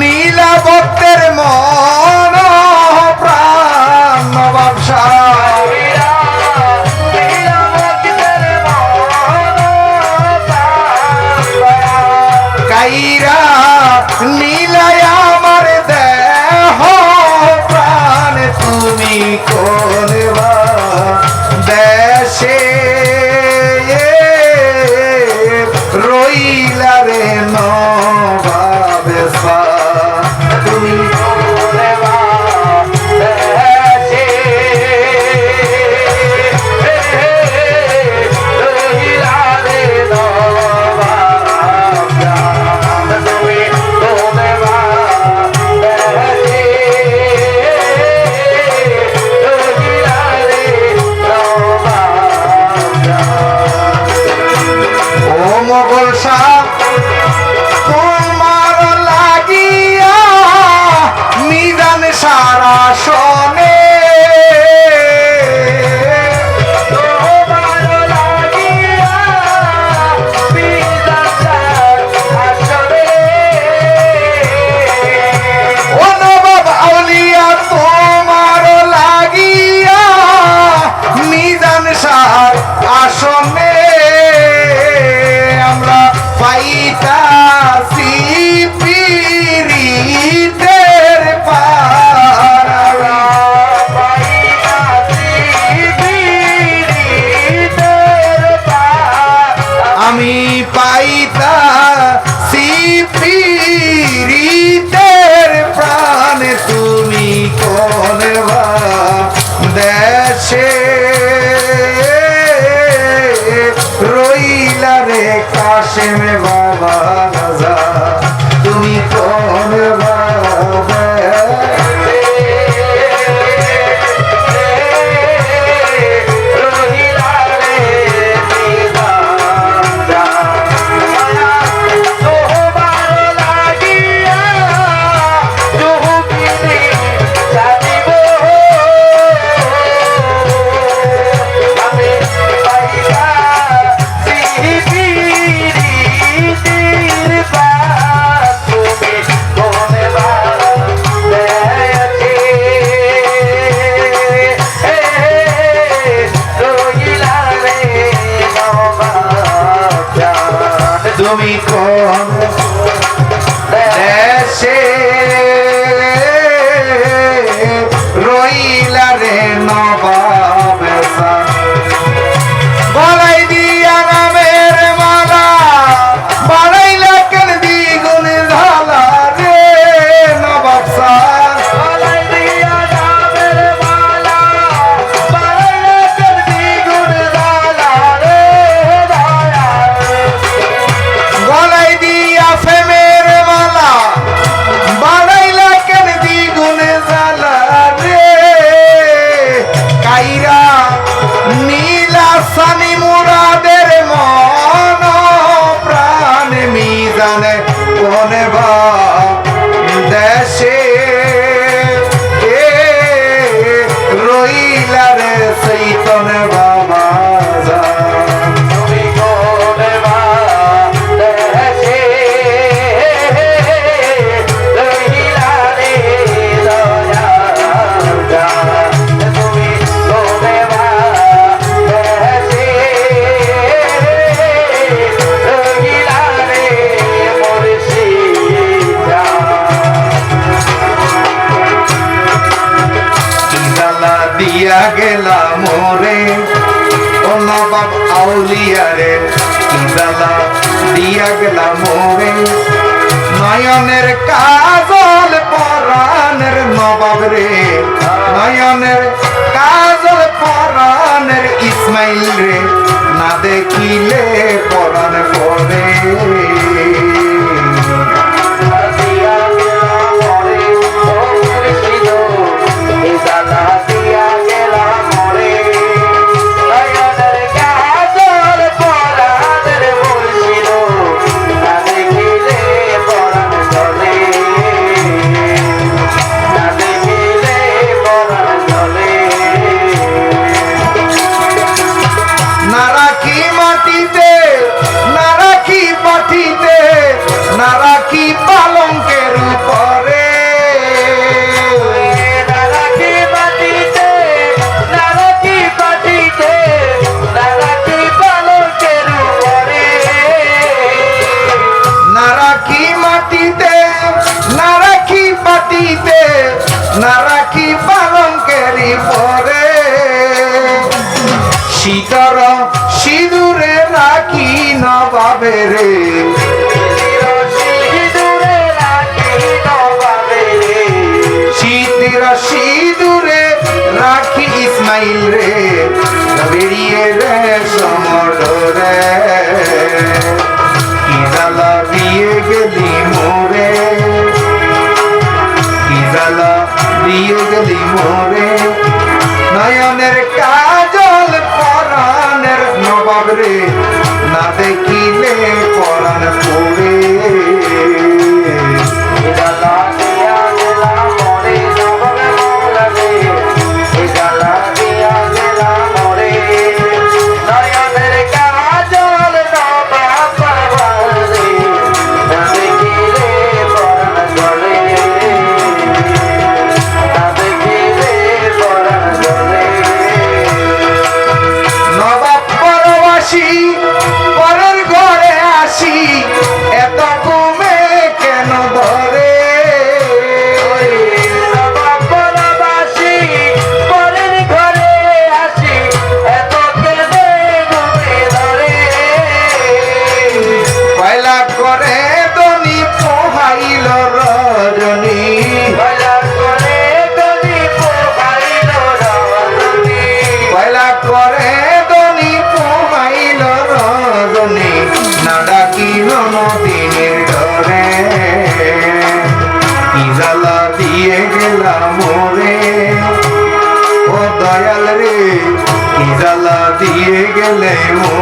নীলাবতের মন প্রাণ ব্যবসা কাইরা নীলায় নয়নের কাজল পরানের নবাব রে। নয়নের কাজল পরানের ইসমাইল রে। না দেখিলে পরান পরে। you.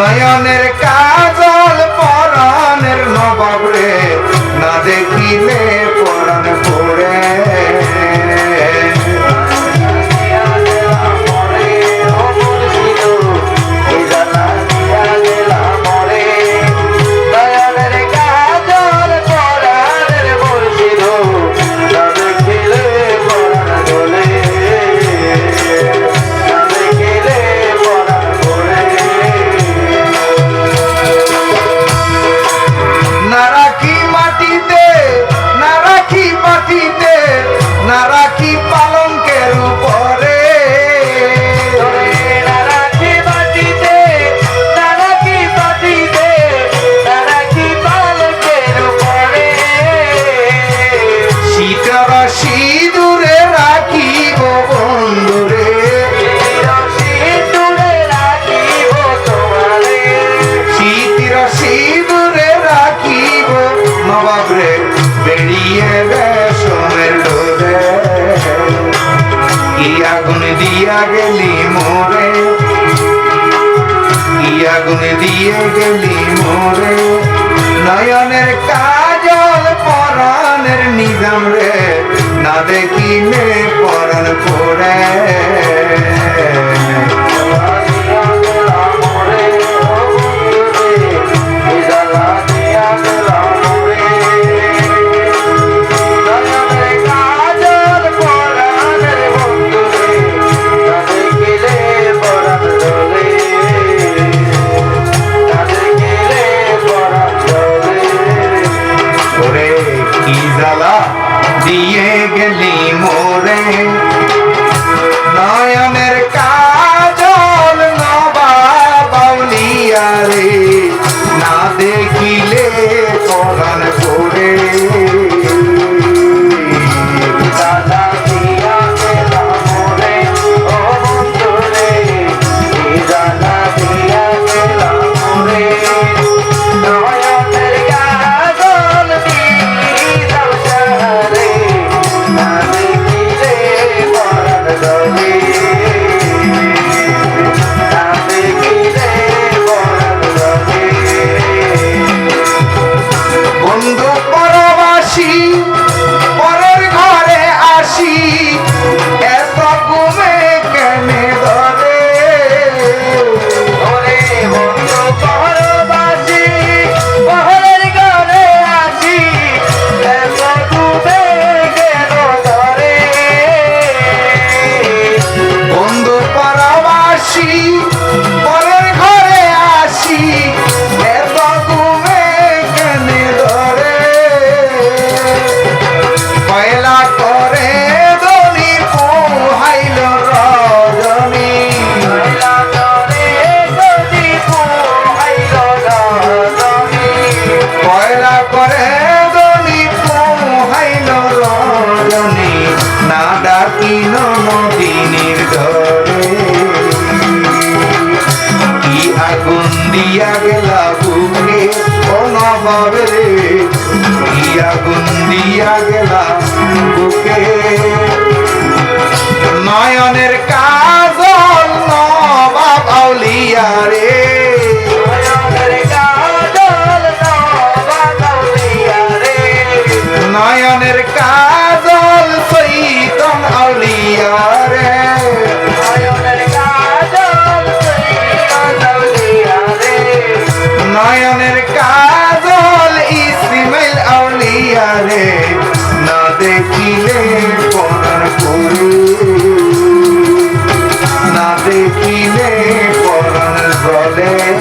নয়নের feet there. আগুন দিয়ে গেলি মোরে। নয়নের কাজল পরানের নিজাম রে। না দেখিলে পরণ করে।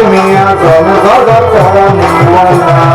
তুমি ইসমি আজম জগৎ করণীওয়ালা